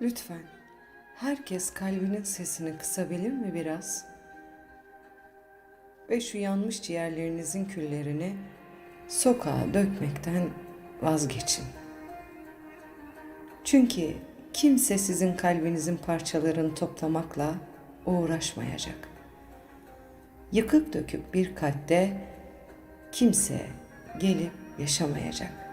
Lütfen herkes kalbinin sesini kısabilir mi biraz? Ve şu yanmış ciğerlerinizin küllerini sokağa dökmekten vazgeçin. Çünkü kimse sizin kalbinizin parçalarını toplamakla uğraşmayacak. Yıkık döküp bir kalpte kimse gelip yaşamayacak.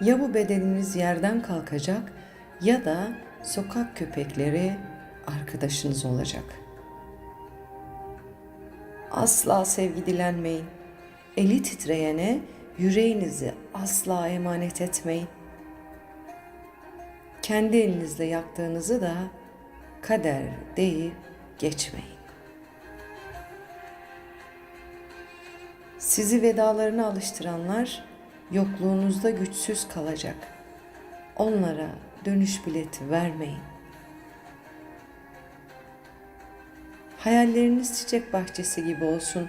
Ya bu bedeniniz yerden kalkacak ya da sokak köpekleri arkadaşınız olacak. Asla sevgi dilenmeyin. Eli titreyene yüreğinizi asla emanet etmeyin. Kendi elinizle yaktığınızı da kader deyip geçmeyin. Sizi vedalarına alıştıranlar yokluğunuzda güçsüz kalacak. Onlara dönüş bileti vermeyin. Hayalleriniz çiçek bahçesi gibi olsun.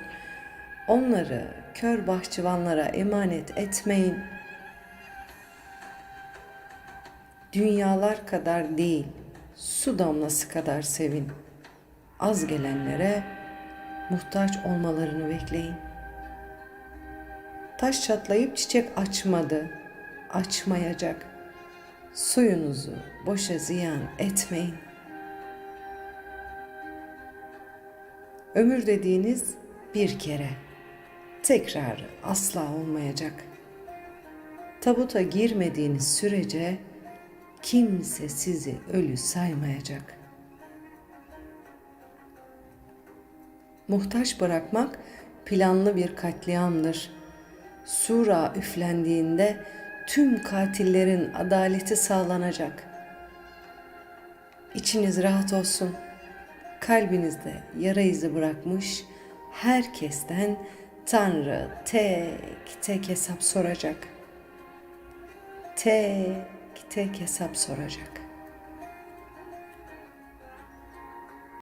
Onları kör bahçıvanlara emanet etmeyin. Dünyalar kadar değil, su damlası kadar sevin. Az gelenlere muhtaç olmalarını bekleyin. Taş çatlayıp çiçek açmadı, açmayacak. Suyunuzu boşa ziyan etmeyin. Ömür dediğiniz bir kere, tekrar asla olmayacak. Tabuta girmediğiniz sürece kimse sizi ölü saymayacak. Muhtaç bırakmak planlı bir katliamdır. Sura üflendiğinde tüm katillerin adaleti sağlanacak. İçiniz rahat olsun. Kalbinizde yara izi bırakmış herkesten Tanrı tek tek hesap soracak. Tek tek hesap soracak.